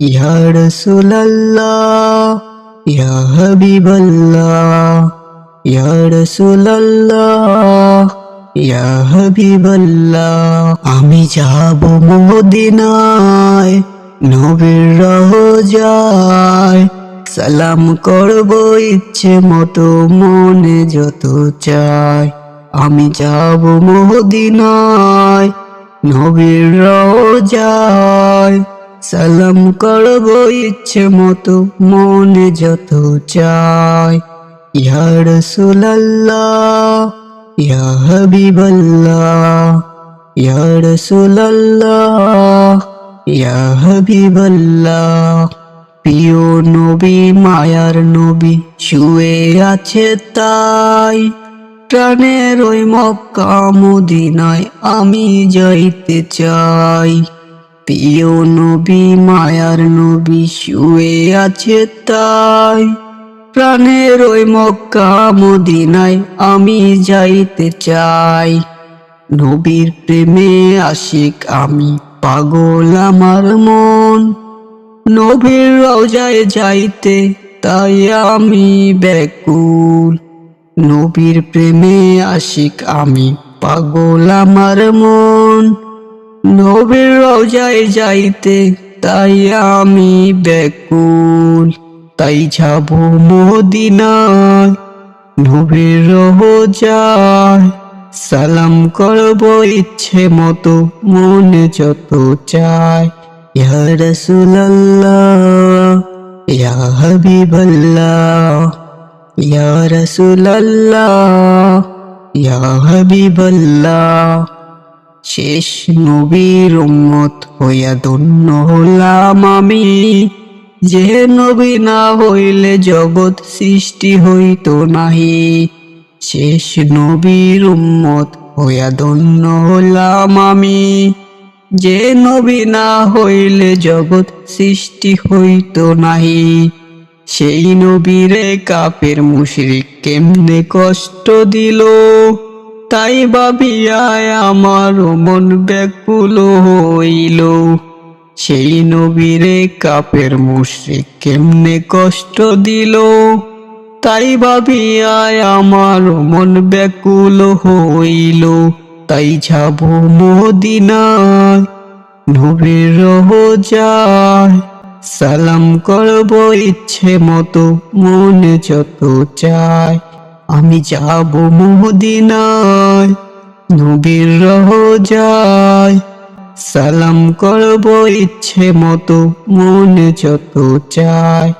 ইয়া রাসূলাল্লাহ, ইয়া হাবিবাল্লাহ, ইয়া রাসূলাল্লাহ, ইয়া হাবিবাল্লাহ। আমি যাব মদিনায়, নবীর রোজায়। সালাম করব ইচ্ছে মতো, মনে যত চায়। আমি যাব মদিনায়, নবীর রোজায়। সালাম করব ইচ্ছে মতো, মনে যত চায়। ইয়া রাসূলাল্লাহ, ইয়া হাবিবাল্লাহ, ইয়া রাসূলাল্লাহ, ইয়া হাবিবাল্লাহ। প্রিয় নবী, মায়ার নবী, শুয়ে আছে তাই। প্রাণের ওই মক্কা মদিনায় আমি যাইতে চাই। প্রিয় নবী, মায়ার নবী, শুয়ে আছে তাই। প্রাণের ওই মক্কা মদিনায় আমি যাইতে চাই। নবীর প্রেমে আশিক, আমি পাগল আমার মন। নবীর রওজায় যাইতে, তাই আমি ব্যাকুল। নবীর প্রেমে আশিক, আমি পাগল আমার মন। নবীর রওজায় যাইতে তাই আমি ব্যাকুল, তাই যাব মদিনায়। নবীর রওজায় সালাম করব ইচ্ছে মতো, মনে যত চায়। ইয়া রাসূলুল্লাহ, ইয়া হাবিবাল্লাহ, ইয়া রাসূলুল্লাহ, ইয়া হাবিবাল্লাহ। শেষ নবীর উম্মত হইয়া ধন্য হলাম আমি। যে নবী না হইলে জগৎ সৃষ্টি হইত নাহি। শেষ নবীর উম্মত হইয়া ধন্য হলাম আমি। যে নবী না হইলে জগৎ সৃষ্টি হইত নাহি। সেই নবীরে কাপের মুশরিক কেমনে কষ্ট দিল? তাই ভাবিয়ায় আমার মন ব্যাকুল হইল। সেই নবীরে কাপের মুশরিক কেমনে কষ্ট দিল? তাই ভাবিয়ায় আমার মন ব্যাকুল হইল। তাই যাব মদিনায়, নবীর রোজায়। সালাম করব ইচ্ছে মতো, মনে যত চায়। আমি যাব মদিনায় নবীর রোজায় সালাম করব ইচ্ছে মতো মনে যত চায়।